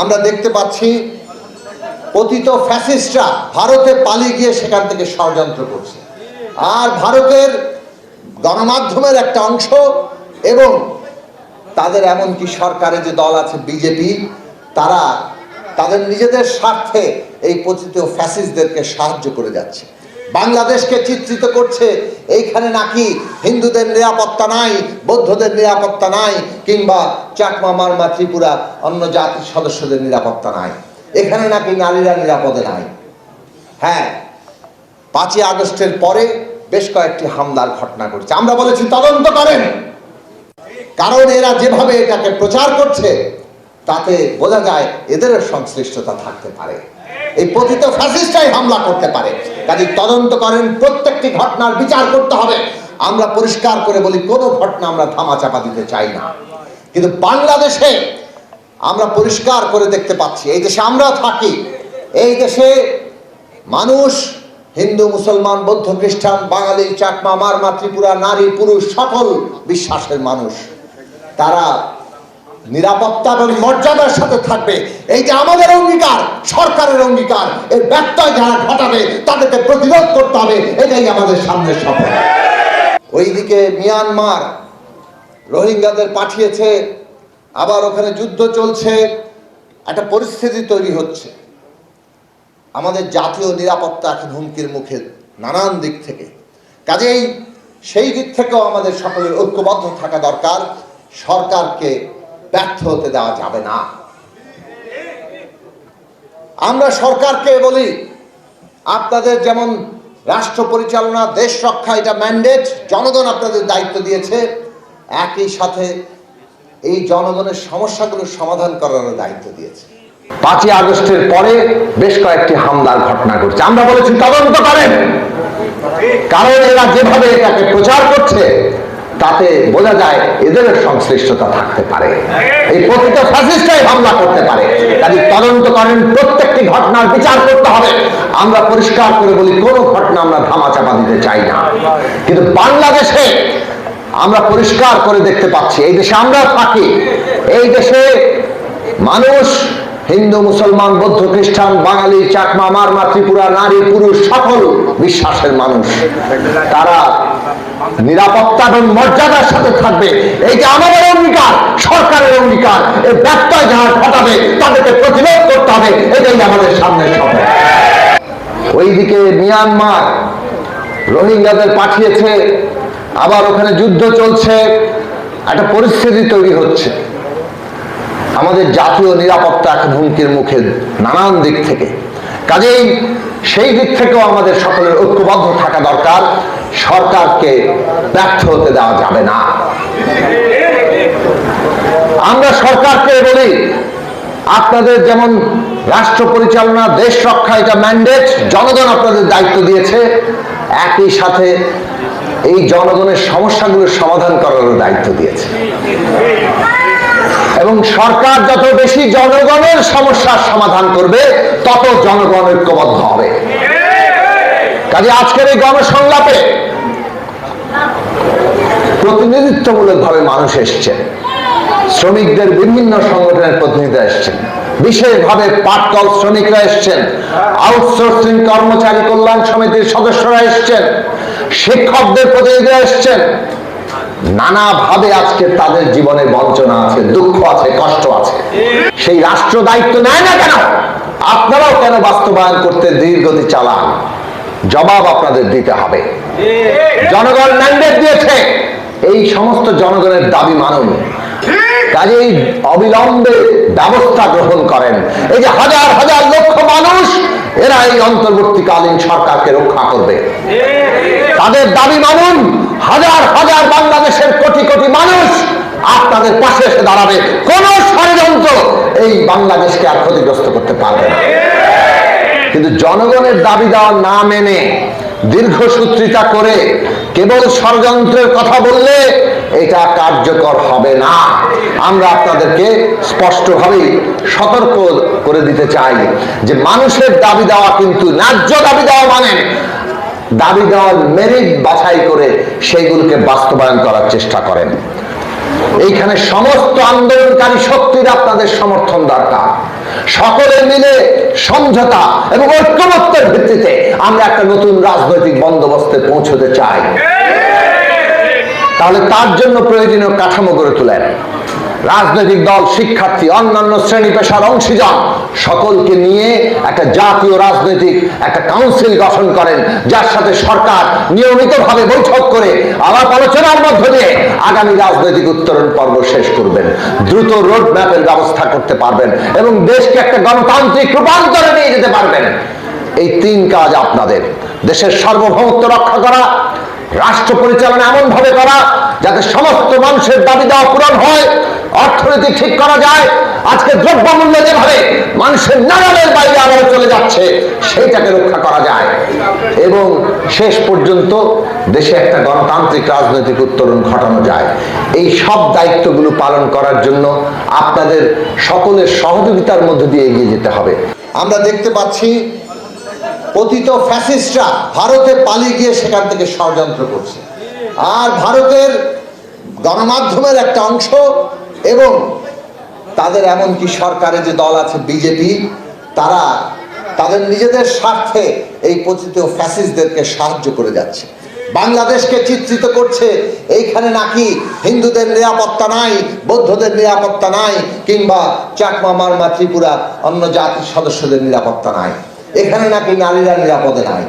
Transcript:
আমরা দেখতে পাচ্ছি পতিত ফ্যাসিস্টরা ভারতে পালিয়ে গিয়ে সেখান থেকে ষড়যন্ত্র করছে। আর ভারতের গণমাধ্যমের একটা অংশ এবং তাদের এমনকি সরকারে যে দল আছে বিজেপি, তারা তাদের নিজেদের স্বার্থে এই পতিত ফ্যাসিস্টদেরকে সাহায্য করে যাচ্ছে। বাংলাদেশকে চিত্রিত করছে। এইখানে নাকি হিন্দুদের নিরাপত্তা নাই, বৌদ্ধদের নিরাপত্তা নাই, কিংবা চাকমা, মারমা, ত্রিপুরা, অন্য জাতির সদস্যদের নিরাপত্তা নাই। এখানে নাকি নারীরা নিরাপদে নাই। হ্যাঁ পাঁচই আগস্টের পরে বেশ কয়েকটি হামলার ঘটনা ঘটছে। আমরা বলেছি, তদন্ত করেন। কারণ এরা যেভাবে এটাকে প্রচার করছে, তাতে বোঝা যায় এদেরও সংশ্লিষ্টতা থাকতে পারে। এই পতিত ফ্যাসিস্টরাই হামলা করতে পারে। কাজে তদন্ত করেন, প্রত্যেকটি ঘটনার বিচার করতে হবে। আমরা পরিষ্কার করে বলি, কোনো ঘটনা আমরা ধামাচাপা দিতে চাই না। কিন্তু বাংলাদেশে আমরা পরিষ্কার করে দেখতে পাচ্ছি, এই দেশে আমরা থাকি, এই দেশে মানুষ, হিন্দু, মুসলমান, বৌদ্ধ, খ্রিস্টান, বাঙালি, চাকমা, মারমা, ত্রিপুরা, নারী, পুরুষ, সকল বিশ্বাসের মানুষ। তারা নিরাপত্তা এবং মর্যাদার সাথে থাকবে। এই যে আমাদের অঙ্গীকার, সরকারের অঙ্গীকার, এর ব্যত্যয় যারা ঘটাবে, তাদেরকে প্রতিরোধ করতে হবে, এটাই আমাদের সামনে সফল ওইদিকে মিয়ানমার রোহিঙ্গাদের পাঠিয়েছে, আবার ওখানে যুদ্ধ চলছে, একটা পরিস্থিতি তৈরি হচ্ছে। আমাদের জাতীয় নিরাপত্তা এখন হুমকির মুখে নানান দিক থেকে। কাজেই সেই দিক থেকেও আমাদের সকলের ঐক্যবদ্ধ থাকা দরকার। সরকারকে ব্যর্থ হতে দেওয়া যাবে না। আমরা সরকারকে বলি, আপনাদের যেমন রাষ্ট্র পরিচালনা, দেশ রক্ষা, এটা ম্যান্ডেট জনগণ আপনাদের দায়িত্ব দিয়েছে, একই সাথে এই জনগণের সমস্যাগুলো সমাধান করার দায়িত্ব দিয়েছে। পাঁচই আগস্টের পরে বেশ কয়েকটি হামলার ঘটনা ঘটছে। আমরা বলেছি তদন্ত করেন। কারণ এরা যেভাবে এটাকে প্রচার করছে তাতে বোঝা যায় এদের সংশ্লিষ্টতা থাকতে পারে। এই প্রতিটা ফ্যাসিস্টরাই হামলা করতে পারে। কাজে তদন্ত করেন, প্রত্যেকটি ঘটনার বিচার করতে হবে। আমরা পরিষ্কার করে বলি, কোনো ঘটনা আমরা ধামাচাপা দিতে চাই না। কিন্তু বাংলাদেশে আমরা পরিষ্কার করে দেখতে পাচ্ছি, এই দেশে আমরা থাকি এই দেশে মানুষ, হিন্দু, মুসলমান, বৌদ্ধ, খ্রিস্টান, বাঙালি, চাকমা, মারমা, ত্রিপুরা, নারী, পুরুষ, সকল বিশ্বাসের মানুষ। তারা নিরাপত্তা এবং মর্যাদার সাথে থাকবে। এই যে আমাদের অঙ্গীকার, সরকারের অঙ্গীকার, এই ব্যত্যয় যারা ঘটাবে, তাদেরকে প্রতিরোধ করতে হবে, এটাই আমাদের সামনে সফল ওইদিকে মিয়ানমার, রোহিঙ্গাদের পাঠিয়েছে, আবার ওখানে যুদ্ধ চলছে, একটা পরিস্থিতি তৈরি হচ্ছে। আমাদের জাতীয় নিরাপত্তা এখন হুমকির মুখে নানান দিক থেকে। কাজেই সেই দিক থেকেও আমাদের সকলের ঐক্যবদ্ধ থাকা দরকার। সরকারকে ব্যর্থ হতে দেওয়া যাবে না। আমরা সরকারকে বলি, আপনাদের যেমন রাষ্ট্র পরিচালনা, দেশ রক্ষা, এটা ম্যান্ডেট জনগণ আপনাদের দায়িত্ব দিয়েছে, একই সাথে এই জনগণের সমস্যাগুলোর সমাধান করার দায়িত্ব দিয়েছে। এবং সরকার যত বেশি জনগণের সমস্যার সমাধান করবে, তত জনগণ ঐক্যবদ্ধ হবে। কাজে আজকের এই গণসংলাপে প্রতিনিধিত্বমূলকভাবে মানুষ এসছেন শ্রমিকদের বিভিন্ন সংগঠনের প্রতিনিধিরা এসছেন। বিশেষভাবে পাটকল শ্রমিকরা এসছেন। আউটসোর্সিং কর্মচারী কল্যাণ সমিতির সদস্যরা এসছেন। শিক্ষকদের প্রতিনিধিরা এসছেন। নানাভাবে আজকে তাদের জীবনে বঞ্চনা আছে, দুঃখ আছে, কষ্ট আছে। সেই রাষ্ট্র দায়িত্ব নেয় না কেন? আপনারাও কেন বাস্তবায়ন করতে দীর্ঘতি চালান? জবাব আপনাদের দিতে হবে। জনগণ ম্যান্ডেট দিয়েছে। এই সমস্ত জনগণের দাবি মানুন। কাজেই অবিলম্বে ব্যবস্থা গ্রহণ করেন। এই যে হাজার হাজার লক্ষ মানুষ, এরা এই অন্তর্বর্তীকালীন সরকারকে রক্ষা করবে। তাদের দাবি মানুন, হাজার হাজার বাংলাদেশের কোটি কোটি মানুষ আপনাদের পাশে এসে দাঁড়াবে। কোন ষড়যন্ত্র এই বাংলাদেশকে আর ক্ষতিগ্রস্ত করতে পারবে না। কিন্তু জনগণের দাবি দেওয়া না মেনে দীর্ঘসূত্রিতা করে কেবল ষড়যন্ত্রের কথা বললে এটা কার্যকর হবে না। আমরা আপনাদেরকে স্পষ্টভাবেই সতর্ক করে দিতে চাই যে মানুষের দাবি দেওয়া কিন্তু ন্যায্য দাবি দেওয়া মানে দাবি দেওয়ার মেরিট বাছাই করে সেইগুলোকে বাস্তবায়ন করার চেষ্টা করেন। এইখানে সমস্ত আন্দোলনকারী শক্তির আপনাদের সমর্থন দরকার। সকলে মিলে সমঝোতা এবং ঐক্যমত্যের ভিত্তিতে আমরা একটা নতুন রাজনৈতিক বন্দোবস্তে পৌঁছতে চাই। তাহলে তার জন্য প্রয়োজনীয় কাঠামো গড়ে তোলেন। রাজনৈতিক দল, শিক্ষার্থী, অন্যান্য শ্রেণি পেশার অংশীজন সকলকে নিয়ে একটা জাতীয় রাজনৈতিক, একটা কাউন্সিল গঠন করেন, যার সাথে সরকার নিয়মিতভাবে বৈঠক করে আলাপ আলোচনার মধ্য দিয়ে আগামী রাজনৈতিক উত্তরণ পর্ব শেষ করবেন। দ্রুত রোড ম্যাপের ব্যবস্থা করতে পারবেন এবং দেশকে একটা গণতান্ত্রিক রূপান্তরে নিয়ে যেতে পারবেন। এই তিন কাজ আপনাদের। দেশের সার্বভৌমত্ব রক্ষা করা রাষ্ট্র পরিচালনা এমন ভাবে করা যাতে সমস্ত মানুষের দাবি দেওয়া পূরণ হয়, অর্থনীতি ঠিক করা যায়। আজকে দ্রব্যমূল্য যেভাবে মানুষের নাগালের বাইরে আবার চলে যাচ্ছে, সেইটাকে রক্ষা করা যায়। এবং শেষ পর্যন্ত দেশে একটা গণতান্ত্রিক রাজনৈতিক উত্তরণ ঘটানো যায়। এই সব দায়িত্বগুলো পালন করার জন্য আপনাদের সকলের সহযোগিতার মধ্যে দিয়ে এগিয়ে যেতে হবে। আমরা দেখতে পাচ্ছি পতিত ফ্যাসিস্টরা ভারতে পালিয়ে গিয়ে সেখান থেকে ষড়যন্ত্র করছে। আর ভারতের গণমাধ্যমের একটা অংশ এবং তাদের এমনকি সরকারে যে দল আছে বিজেপি, তারা তাদের নিজেদের স্বার্থে এই পতিত ফ্যাসিস্টদেরকে সাহায্য করে যাচ্ছে। বাংলাদেশকে চিত্রিত করছে, এইখানে নাকি হিন্দুদের নিরাপত্তা নাই, বৌদ্ধদের নিরাপত্তা নাই, কিংবা চাকমা, মারমা, ত্রিপুরা, অন্য জাতির সদস্যদের নিরাপত্তা নাই। এখানে নাকি নারীরা নিরাপদে নাই।